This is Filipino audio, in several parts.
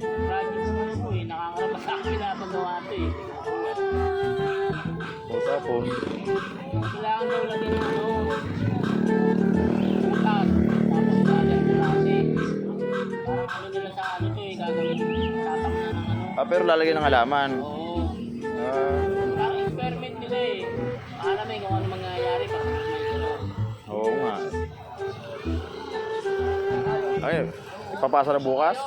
Project naman po eh. Nakakarabas sa akin pinapagawa ito eh. O tapos, Kailangan daw lagyan ng ano. Butas. Tapos lagyan. Parang ano nila sa ano to eh. Gagawin. Tatak na ng ano. ah, pero lalagyan ng halaman. Oo. Ah, Parang experiment nila eh. Para may kung ano mangyayari pag may oo nga. Ay, ipapasa na bukas?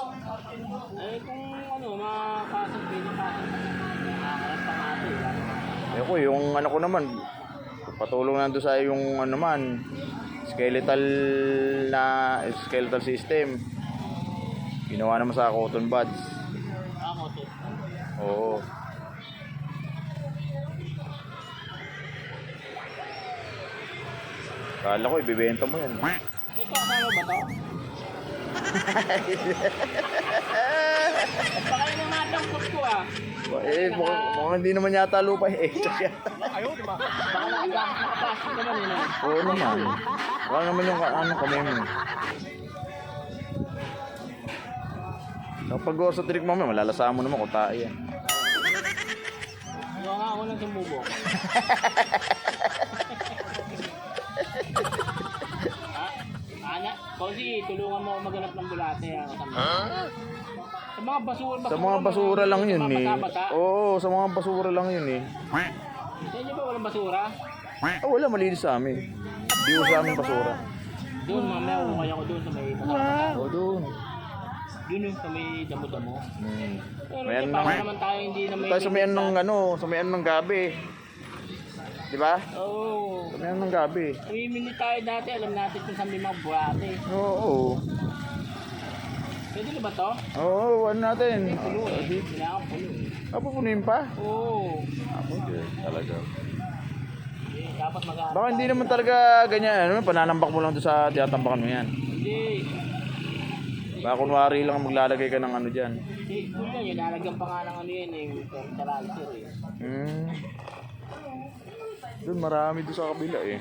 Eh kung ano. Nakakarat pa nga ito eh. Ayoko, yung ano ko naman, patulong na doon sa yung ano man, skeletal na skeletal system. Ginawa naman sa cotton buds. Oo. Kala ko, ibibenta mo yan. Ito, kasama ba to? Baka yun ang matampot ko ah. Eh, mukhang, mukhang hindi naman yata lupa eh. Ayaw, di ba? Baka nakapasok naman yun. Oo naman. Baka naman yung ano kami mo. Kapag go sa trick mamaya, malalasaan mo naman kung tayo yan. Gawa nga ako ng sumubo. ha? maghanap ng bulate ah. kasama. Sa mga basura, Sa mga basura lang yun eh. Oo, sa mga basura lang yun eh. Sa inyo ba walang basura? Ah, wala, malinis sa amin. Hindi ko sa amin basura. Doon, mamaya ukay ako doon sa may bata-bata. Oo, doon. Doon yung sa may damo-damo. Hmm. Pero May ano naman tayo hindi na may... Tayo sa may ano ng ano, sa may ano ng gabi. Di ba? Oo. Sa may ano ng gabi. Namimili tayo dati, alam natin kung saan may mga bulate. Oo. Pwede na ba to? Oo, ano natin? Puno eh. Kailangan puno eh. Ah, pupunin pa? Oo. Ako, talaga. Eh, dapat mag Baka hindi naman talaga ganyan, ano, pananambak mo lang doon sa tiyatambakan mo yan. Hindi. Baka kunwari lang maglalagay ka ng ano dyan. Hindi, yun yan. Yung lalagyan pa nga ng ano yun eh. Yung fertilizer eh. Hmm. Doon marami doon sa kabila eh.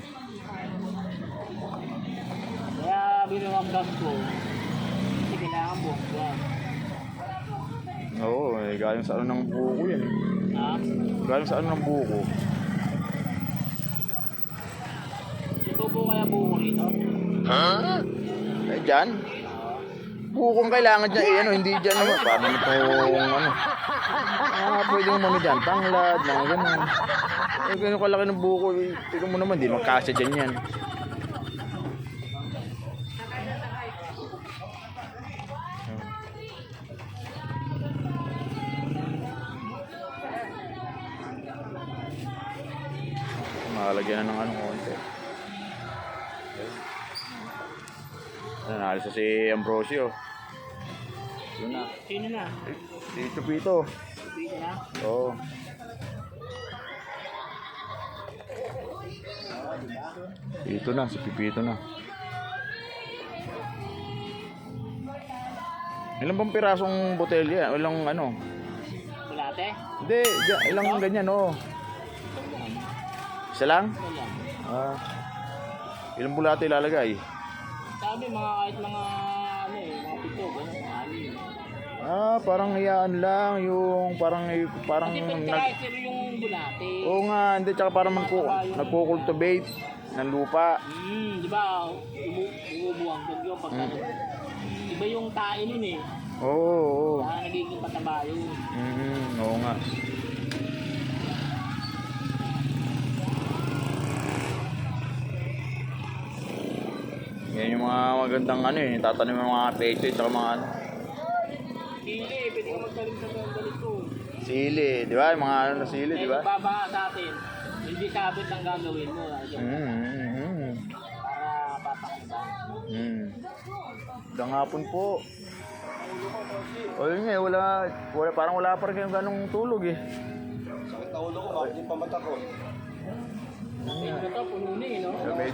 Kaya binuwang gas ko. Kasi kailangan buhok yan. Oo, eh, galing sa ano ng buko yan. eh. Ha? Galing sa ano ng buko. Tutubo kaya buko rito? Eh, dyan. Bukong kailangan dyan, eh, ano, hindi dyan naman. Paano itong, ano. Ah, pwede mo ano dyan, tanglad, mga ganun. Eh, ganun kalaki ng buko, eh, tignan mo naman, di magkasya dyan yan. Makalagyan na ng ano konti. Ano, naalis na si Ambrosio. Yun na. Sino na? Dito Pito. Dito na? Oo. Dito na, si Pipito na. Ilang bang pirasong botelya? Ilang ano? Bulate? Hindi, ilang ganyan, oo. Isa lang? Lang. Ah. Ilang bulate ilalagay? Sabi mga kahit mga ano eh, mga pito, gano'n. Ah, parang hiyaan lang yung parang parang Kasi nag yung bulate. Oo nga, hindi tsaka parang magku nagko-cultivate ng lupa. Hmm, di ba? Umu umubuwang gag yun pag ano. Iba yung tae nun eh. Oo, oo. Kaya nagiging pataba yun. Mhm, oo nga. Yan yung mga magandang ano eh, tatanim ng mga pecho at mga ano, Sili, pwede ka magtalim sa ganito. sili, di ba? Mga ano na sili, di Eh, ba? baba sa atin. Hindi sabit ang gagawin mo. Ayun, Mm, Para papakita. mm. Gandang hapon po. O yun nga, eh, wala, wala, parang wala pa rin kayong ganong tulog eh. Sakit na ulo ko, bakit yung pamata ko? Ko to, puno na eh, no? Sabi,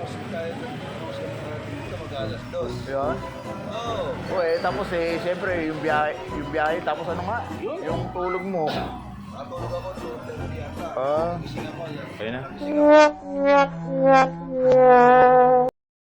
Ako naka-crossing tayo dito, mag-alas dos. yun. Oo. O eh, tapos eh, siyempre, yung biyahe, yung biyahe, tapos ano nga, yung tulog mo. Natulog ako, so, yata. Ah, Gising ako, kaya na.